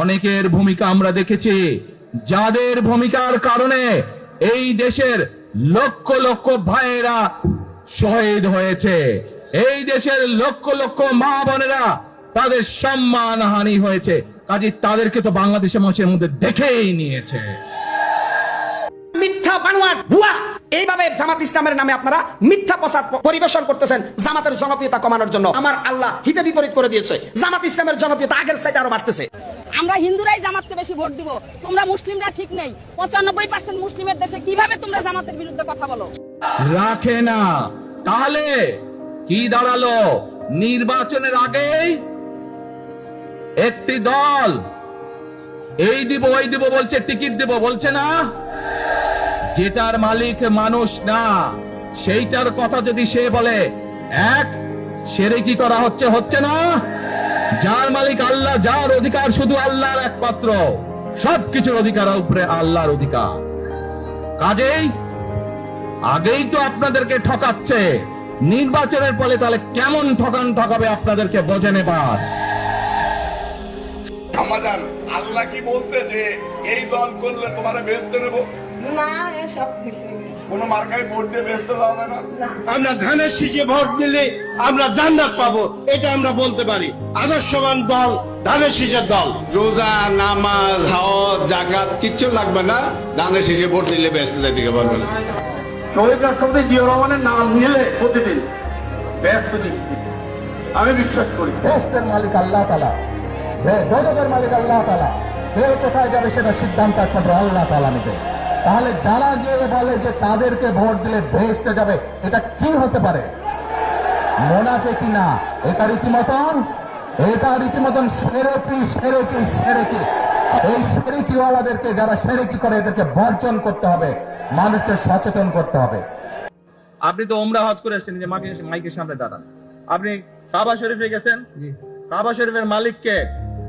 অনেকের ভূমিকা আমরা দেখেছি। যাদের ভূমিকার কারণে এই দেশের লক্ষ লক্ষ ভাইয়েরা শহীদ হয়েছে। এই দেশের লক্ষ লক্ষ মা বোনেরা তাদের সম্মান হানি হয়েছে। কাজে তাদেরকে তো বাংলাদেশের মানুষের মধ্যে দেখেই নিয়েছে। মিথ্যা বানোয়াট ভুয়া! এইভাবে জামাত ইসলামের নামে আপনারা মিথ্যা প্রসাদ পরিবেশন করতেছেন জামাতের জনপ্রিয়তা কমানোর জন্য। আমার আল্লাহ হিতে বিপরীত করে দিয়েছে। জামাত ইসলামের জনপ্রিয়তা আগের সাইড আরও বাড়তেছে। আমরা হিন্দুরাই জামাতকে বেশি ভোট দিব। তোমরা মুসলিমরা ঠিক নেই। পঁচানব্বই পার্সেন্ট মুসলিমের দেশে কীভাবে তোমরা জামাতের বিরুদ্ধে কথা বলো? রাখে না। তাহলে কি দাঁড়াল? নির্বাচনের আগেই একটি দল এই দিব ওই দিব বলছে টিকিট দিব বলছে না? যেটার মালিক মানুষ না, সেইটার কথা যদি সে বলে, এক সেরে কি করা হচ্ছে হচ্ছে না। যার মালিক আল্লাহ, যার অধিকার শুধু আল্লাহর একমাত্র, সবকিছুর অধিকার উপরে আল্লাহর অধিকার। কাজেই আগেই তো আপনাদেরকে ঠকাচ্ছে, নির্বাচনের ফলে তাহলে কেমন ঠকান ঠকাবে আপনাদেরকে বোঝে নেবার আমাজান আল্লাহ কি বলছে যে, এই দল করলে তোমার বেচতে নেব না এসব কিছু কোন মার্কায় ভোট দিয়ে বেচতে যাবে না? আমরা ধানের শীষে ভোট দিলে আমরা জান্নাত পাবো এটা আমরা বলতে পারি। আদর্শবান দল ধানের শীষের দল। রোজা নামাজ জাকাত কিচ্ছু লাগবে না। ধানের শেষে ভোট দিলে ব্যস্ত দিকে পারবে না শহীদ রাষ্ট্রপতি জিয়া রহমানের নাম নিলে প্রতিদিন ব্যস্ত দিচ্ছি। আমি বিশ্বাস করি। দেশের মালিক আল্লাহ তালা গজবের মালিক আল্লাহ তালা কে কোথায় যাবে সেটা সিদ্ধান্ত একমাত্র আল্লাহ তালা নেবে। তাহলে যারা গিয়ে বলে যে তাদেরকে ভোট দিলে ভেস্তে যাবে এটা কি হতে পারে? মোনাফে কি না? এটা রীতিমতন? এটা রীতিমতন সেরেকি সেরেকি সেরেকি। এই সেরেকিওয়ালাদেরকে যারা সেরেকি করে এদেরকে বর্জন করতে হবে মানুষকে সচেতন করতে হবে। আপনি তো ওমরা হজ করে এসেছেন যে মাকে মাইকের সামনে দাঁড়ান। আপনি কাবা শরীফে গেছেন? কাবা শরীফের মালিক কে?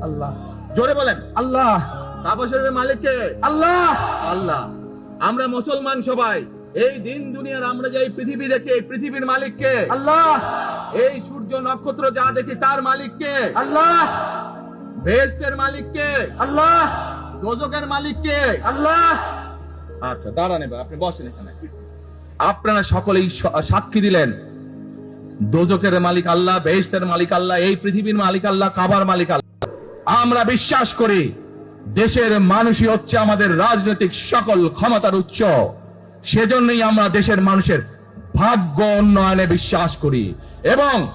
আল্লাহ। জোরে বলেন। আল্লাহ। কাবা শরীফের মালিক কে? আল্লাহ। আল্লাহ। আমরা মুসলমান সবাই। এই দিন দুনিয়ার আমরা যে এই পৃথিবী দেখি এই পৃথিবীর মালিক কে আল্লাহ। এই সূর্য নক্ষত্র যা দেখি তার মালিক কে আল্লাহ। বেহেশতের মালিক কে আল্লাহ। দোজকের মালিক কে আল্লাহ। আচ্ছা দাঁড়ান এবার আপনি বসেন এখানে। আপনারা সকলেই সাক্ষী দিলেন। দোজকের মালিক আল্লাহ বেহেশতের মালিক আল্লাহ এই পৃথিবীর মালিক আল্লাহ কাবার মালিক আল্লাহ। আমরা বিশ্বাস করি দেশের মানুষই হচ্ছে আমাদের রাজনৈতিক সকল ক্ষমতার উৎস। সেজন্যই আমরা দেশের মানুষের ভাগ্য উন্নয়নে বিশ্বাস করি। এবং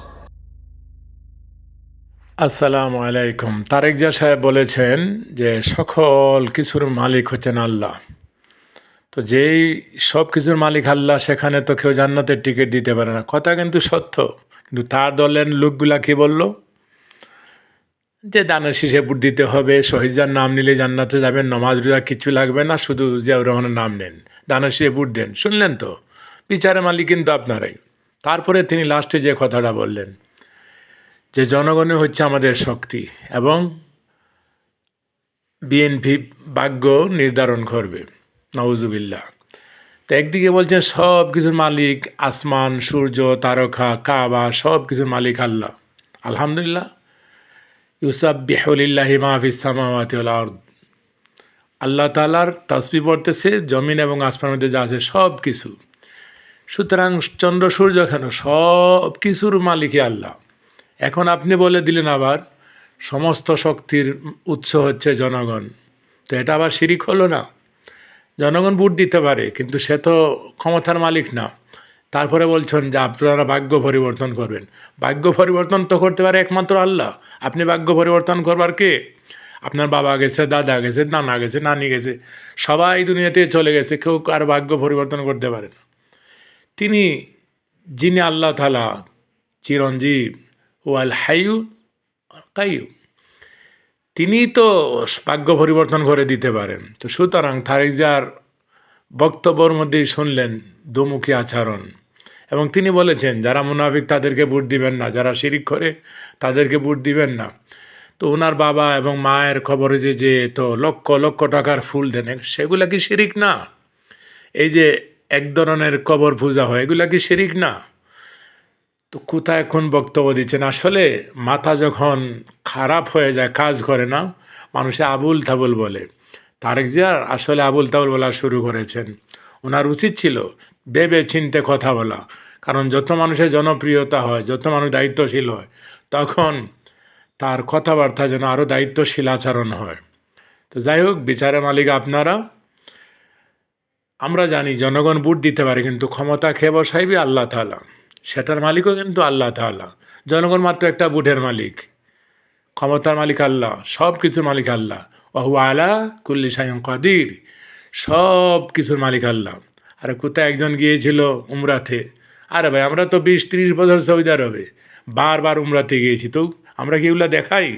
আসসালামু আলাইকুম। তারেক জা সাহেব বলেছেন যে সকল কিছুর মালিক হচ্ছেন আল্লাহ। তো যেই সব কিছুর মালিক আল্লাহ, সেখানে তো কেউ জান্নাতের টিকিট দিতে পারে না। কথা কিন্তু সত্য। কিন্তু তার দলের লোকগুলা কি বলল? যে দানের শীষে ভোট দিতে হবে শহীদার নাম নিলে জান্নাতে যাবেন, নমাজ রোজা কিচ্ছু লাগবে না, শুধু জিয়াউর রহমানের নাম নেন। দানের শীষে ভোট দেন। শুনলেন তো? বিচারের মালিক কিন্তু আপনারাই। তারপরে তিনি লাস্টে যে কথাটা বললেন, যে জনগণই হচ্ছে আমাদের শক্তি এবং বিএনপি ভাগ্য নির্ধারণ করবে। নওজুবিল্লাহ তো একদিকে বলছেন, সব কিছুর মালিক আসমান, সূর্য, তারকা, কাবা, সব কিছুর মালিক আল্লাহ। আলহামদুলিল্লাহ। ইউসাব বিহলিল্লাহি মাহফিস সামাওয়াতি আরদ। আল্লাহ তালার তসবি পড়তেছে, জমিন এবং আসমানের মধ্যে যা আছে সব কিছু সুতরাং চন্দ্র, সূর্য, কেন সব কিছুর মালিকই আল্লাহ। এখন আপনি বলে দিলেন আবার, সমস্ত শক্তির উৎস হচ্ছে জনগণ। তো এটা আবার শিরিক হলো না। জনগণ ভোট দিতে পারে, কিন্তু সে তো ক্ষমতার মালিক না। তারপরে বলছেন যে আপনারা ভাগ্য পরিবর্তন করবেন। ভাগ্য পরিবর্তন তো করতে পারে একমাত্র আল্লাহ। আপনি ভাগ্য পরিবর্তন করবার কে? আপনার বাবা গেছে, দাদা গেছে, নানা গেছে, নানি গেছে, সবাই দুনিয়াতে চলে গেছে, কেউ আর ভাগ্য পরিবর্তন করতে পারে না। তিনি, যিনি আল্লাহ তালা চিরঞ্জীব, ওয়াল হাইউ কাইউ তিনি তো ভাগ্য পরিবর্তন করে দিতে পারেন। তো সুতরাং তারেকজার বক্তব্যর মধ্যেই শুনলেন, দুমুখী আচরণ। এবং তিনি বলেছেন, যারা মুনাফিক তাদেরকে ভোট দিবেন না, যারা শিরিক করে তাদেরকে ভোট দিবেন না। তো ওনার বাবা এবং মায়ের খবরে যে যে, তো লক্ষ লক্ষ টাকার ফুল দেন সেগুলা কি শিরিক না? এই যে এক ধরনের কবর পূজা হয়, এগুলা কি শিরিক না? তো কোথায় এখন বক্তব্য দিচ্ছেন? আসলে মাথা যখন খারাপ হয়ে যায়, কাজ করে না, মানুষে আবুল তাবুল বলে। তারেক জিয়ার আসলে আবুল তাবুল বলা শুরু করেছেন। ওনার উচিত ছিল ভেবে চিনতে কথা বলা। কারণ যত মানুষের জনপ্রিয়তা হয়, যত মানুষ দায়িত্বশীল হয়, তখন তার কথাবার্তা যেন আরও দায়িত্বশীল আচরণ হয়। তো যাই হোক, বিচারের মালিক আপনারা। আমরা জানি জনগণ বুট দিতে পারে, কিন্তু ক্ষমতা খেয়ে বসাইবে আল্লাহ তালা সেটার মালিকও কিন্তু আল্লাহ তালা জনগণ মাত্র একটা বুটের মালিক। ক্ষমতার মালিক আল্লাহ সব কিছুর মালিক আল্লাহ। ওহু আলা কুল্লি সায়ং কাদির। সব কিছুর মালিক আল্লাহ। আর কোথায় একজন গিয়েছিল উমরাতে? আরে ভাই, আমরা তো বিশ ত্রিশ বছর সৌদি আরবে, বারবার উমরাতে গিয়েছি। তো আমরা কি এগুলো দেখাই?